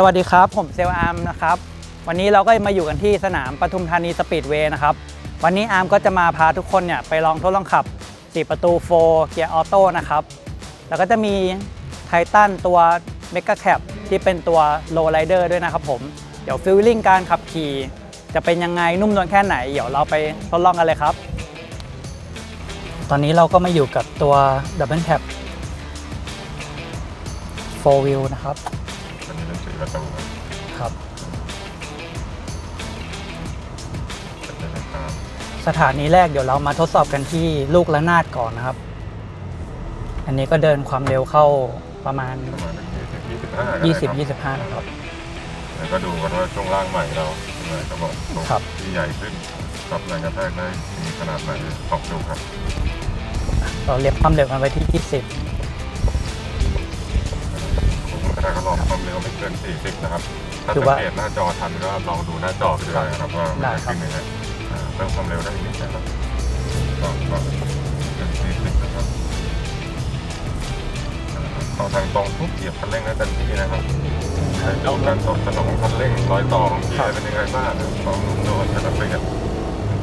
สวัสดีครับ ผมเซลลอาร์มนะครับ วันนี้เราก็มาอยู่กันที่สนามปทุมธานีสปีดเวย์นะครับ วันนี้อาร์มก็จะมาพาทุกคนเนี่ยไปลองทดลองขับ 4 ประตู 4 เกียร์ออโต้นะครับ แล้วก็จะมีไททันตัว m e g a c a p ที่เป็นตัว Low Rider ด้วยนะครับผม เดี๋ยวฟิลลิ่งการขับขี่จะเป็นยังไงนุ่มนวลแค่ไหน เดี๋ยวเราไปทดลองกันเลยครับ ตอนนี้เราก็มาอยู่กับตัว Double Cab 4 Wheel นะครับ ประตูครับสถานีแรกเดี๋ยวเรามาทดสอบกันที่ลูกละนาดก่อนนะครับ อันนี้ก็เดินความเร็วเข้าประมาณยี่สิบยี่สิบห้า20-25 นะครับ แล้วก็ดูกันว่าช่วงล่างใหม่เราจะบอกครับ ที่ใหญ่ขึ้นรับแรงกระแทกได้มีขนาดไหนสองดูครับ เราเรียบความเร็วกันไว้ที่ 20 แทกก็ลองความเร็วไม่เกิน 40 นะครับ ถ้าคือสังว่าเกตหน้าจอทันก็ลองดูหน้าจอไปด้วยนะครับว่ามันได้จะครับขึ้นยังไงอ่าเพิ่มความเร็วได้อีกนิดนะครับก็ก็เกิน40 นะครับอ่าเข้าทางตรงปุ๊บเหยียบคันเร่งได้ทันทีนะครับ20ให้ดูการตอบสนองคันเร่งรอยต่อของเกียร์เป็นยังไงบ้างนะครับความนุ่มนวลขนาดเปลี่ยน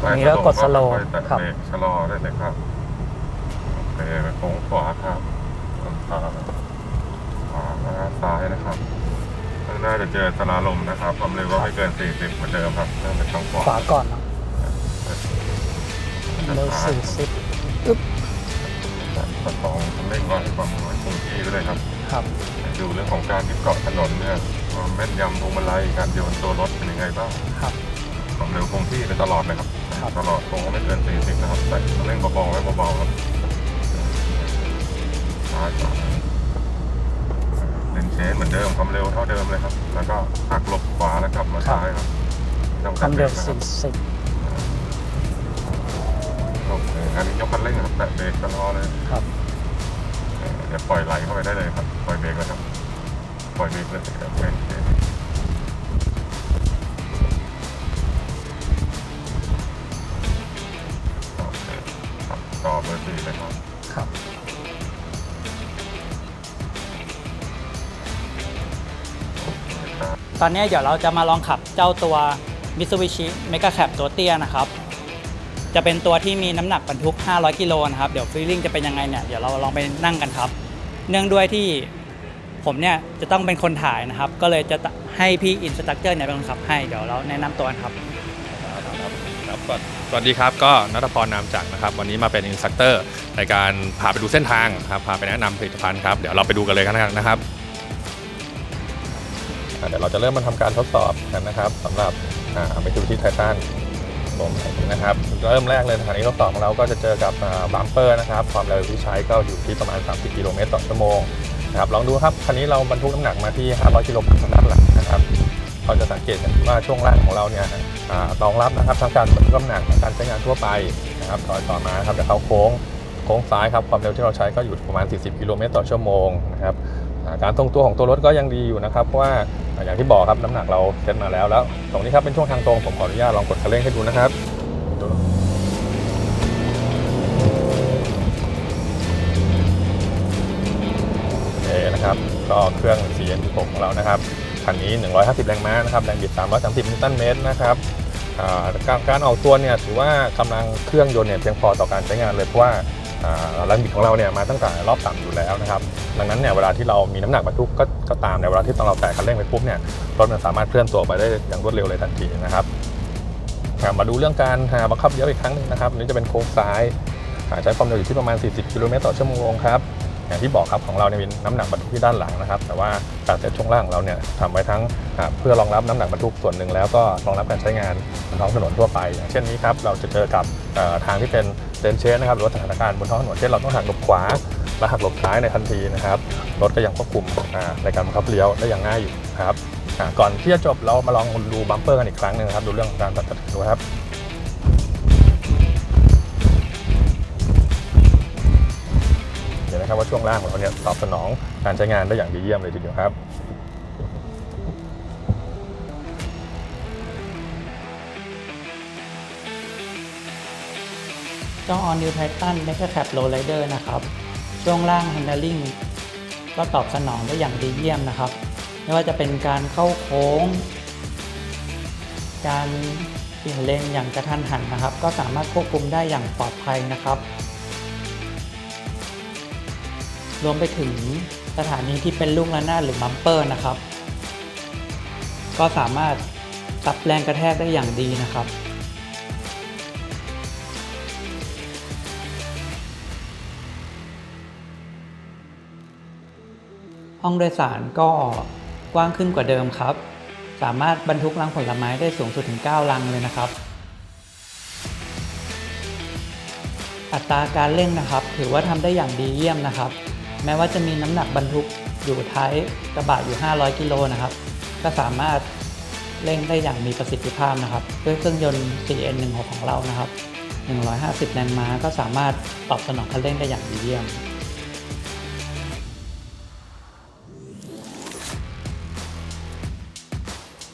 อันนี้ก็กด slow ค่อยๆแตะครับเบรกชะลอได้เลยครับโอเคไปโค้งขวาครับขวาขวาแล้วซ้ายนะครับข้างห น้าจะเจอสลาลมนะครับความเร็วก็ไม่เกิน 40เหมือนเดิมครับเริ่มเป็นทางขวาขวาก่อนเนาะเร็วซ้าย40อึ๊บประคองคันเร่งก็ให้ความหน่วยคงที่ไปเลยครับ ครับ ดูเรื่องของการยึดเกาะถนนเนี่ยความแม่นยำพวงมาลัยการโยนตัวรถเป็นยังไงบ้างครับความเร็วคงที่ไปตลอดเลยครับครับ ตลอดคงไม่เกิน40นะครับแต่เร่งเบาๆไว้เบาๆครับซ้ายขวา เลนเชนเหมือนเดิมความเร็วเท่าเดิมเลยครับ แล้วก็หักหลบขวาแล้วกลับมาซ้ายครับต้องความเร็วแตะบกนะครับ40โอเคอันนี้ยกคันเร่งครับแตะเบรกตลอดเลยครับเออเดี๋ยวปล่อยไหลเข้าไปได้เลยครับปล่อยเบรกแล้วครับปล่อยเบรกเลยครับเบรกโอเคครับต่อเบอร์สี่เลยครับครับ ตอนนี้เดี๋ยวเราจะมาลองขับเจ้าตัว Mitsubishi Mega Cab ตัวเตี้ยนะครับ จะเป็นตัวที่มีน้ำหนักบรรทุก 500 กิโลนะครับ เดี๋ยวฟีลลิ่งจะเป็นยังไงเนี่ย เดี๋ยวเราลองไปนั่งกันครับ เนื่องด้วยที่ผมเนี่ยจะต้องเป็นคนถ่ายนะครับ ก็เลยจะให้พี่อินสตัคเตอร์เนี่ยเป็นคนขับให้ เดี๋ยวเราแนะนำตัวกันครับครับสวัสดีครับก็นัทพรนามจักรนะครับ วันนี้มาเป็นอินสตัคเตอร์ในการพาไปดูเส้นทางครับพาไปแนะนำผลิตภัณฑ์ครับเดี๋ยวเราไปดูกันเลยกันนะครับ เดี๋ยวเราจะเริ่มมาทำการทดสอบกันนะครับสำหรับเมทูที่ไททันผมนะครับเริ่มแรกเลยสถานีทดสอบของเราก็จะเจอกับบัมเปอร์นะครับ ความเร็วที่ใช้ก็อยู่ที่ประมาณ 30 กิโลเมตรต่อชั่วโมงนะครับลองดูครับคันนี้เราบรรทุกน้ำหนักมาที่ 500 กิโลกรัมด้านหลังนะครับเราจะสังเกตว่าช่วงล่างของเราเนี่ยรองรับนะครับทั้งการบรรทุกน้ำหนักและการใช้งานทั่วไปนะครับต่อต่อมาครับเดี๋ยวเข้าโค้งโค้งซ้ายครับความเร็วที่เราใช้ก็อยู่ประมาณ 40 กิโลเมตรต่อชั่วโมงนะครับ การทรงตัวของตัวรถก็ยังดีอยู่นะครับเพราะว่าอย่างที่บอกครับน้ำหนักเราเซ็ตมาแล้วแล้ว ตรงนี้ครับเป็นช่วงทางตรงผมขออนุญาตลองกดคันเร่งให้ดูนะครับโอนะครับก็เครื่อง CN16 ของเรานะครับคันนี้ 150 แรงม้านะครับแรงบิด 330 นิวตันเมตรนะครับการการออกตัวเนี่ยถือว่ากำลังเครื่องยนต์เนี่ยเพียงพอต่อการใช้งานเลยเพราะว่า อ่าแรงบิดของเราเนี่ยมาตั้งแต่รอบต่ำอยู่แล้วนะครับดังนั้นเนี่ยเวลาที่เรามีน้ำหนักบรรทุกก็ก็ตามในเวลาที่ตอนเราแตะคันเร่งไปปุ๊บเนี่ยรถมันสามารถเคลื่อนตัวไปได้อย่างรวดเร็วเลยทันทีนะครับมาดูเรื่องการหาบังคับเยอะอีกครั้งหนึงนะครับอันนี้จะเป็นโค้งซ้ายใช้ความเร็วอยู่ที่ประมาณ 40 กิโลเมตรต่อชั่วโมงครับ อย่างที่บอกครับของเราเนี่ยมีน้ำหนักบรรทุกที่ด้านหลังนะครับ แต่ว่าการเซ็ตช่วงล่างของเราเนี่ยทำไว้ทั้งเพื่อรองรับน้ำหนักบรรทุกส่วนหนึ่งแล้วก็รองรับการใช้งานบนท้องถนนทั่วไป อย่างเช่นนี้ครับเราจะเจอกับทางที่เป็นเลนเชนนะครับหรือว่าสถานการณ์บนท้องถนนเช่นเราต้องหักหลบขวาและหักหลบซ้ายในทันทีนะครับรถก็ยังควบคุมในการบังคับเลี้ยวได้อย่างง่ายอยู่ครับก่อนที่จะจบเรามาลองดูบัมเปอร์กันอีกครั้งหนึงครับดูเรื่องของการตัดตัดดูครับ นะครับว่าช่วงล่างของเราเนี่ยตอบสนองการใช้งานได้อย่างดีเยี่ยมเลยทีเดียวครับเจ้า All New Titan Mega Cab Low Rider นะครับ ช่วงล่าง Handling ก็ตอบสนองได้อย่างดีเยี่ยมนะครับ ไม่ว่าจะเป็นการเข้าโค้ง การเปลี่ยนเลนอย่างกระทันหันนะครับ ก็สามารถควบคุมได้อย่างปลอดภัยนะครับ รวมไปถึงสถานีที่เป็นลูกระนาดหรือบัมเปอร์นะครับ ก็สามารถรับแรงกระแทกได้อย่างดีนะครับห้องโดยสารก็กว้างขึ้นกว่าเดิมครับ สามารถบรรทุกลังผลไม้ได้สูงสุดถึง 9 ลังเลยนะครับ อัตราการเร่งนะครับ ถือว่าทำได้อย่างดีเยี่ยมนะครับ แม้ว่าจะมีน้ำหนักบรรทุกอยู่ท้ายกระบะอยู่ 500 กิโลนะครับ ก็สามารถเร่งได้อย่างมีประสิทธิภาพนะครับ ด้วยเครื่องยนต์ 4N16 ของเรานะครับ 150 แรงม้าก็สามารถตอบสนองคันเร่งได้อย่างดีเยี่ยม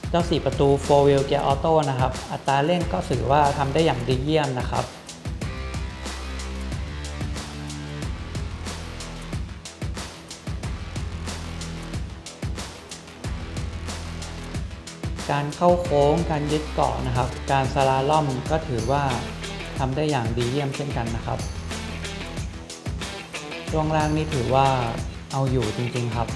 เจ้า 4 ประตู 4 wheel gear auto นะครับ อัตราเร่งก็ถือว่าทำได้อย่างดีเยี่ยมนะครับ การเข้าโค้ง การยึดเกาะนะครับ การสลาล่อมก็ถือว่าทำได้อย่างดีเยี่ยมเช่นกันนะครับช่วงล่างนี่ถือว่าเอาอยู่จริงๆครับ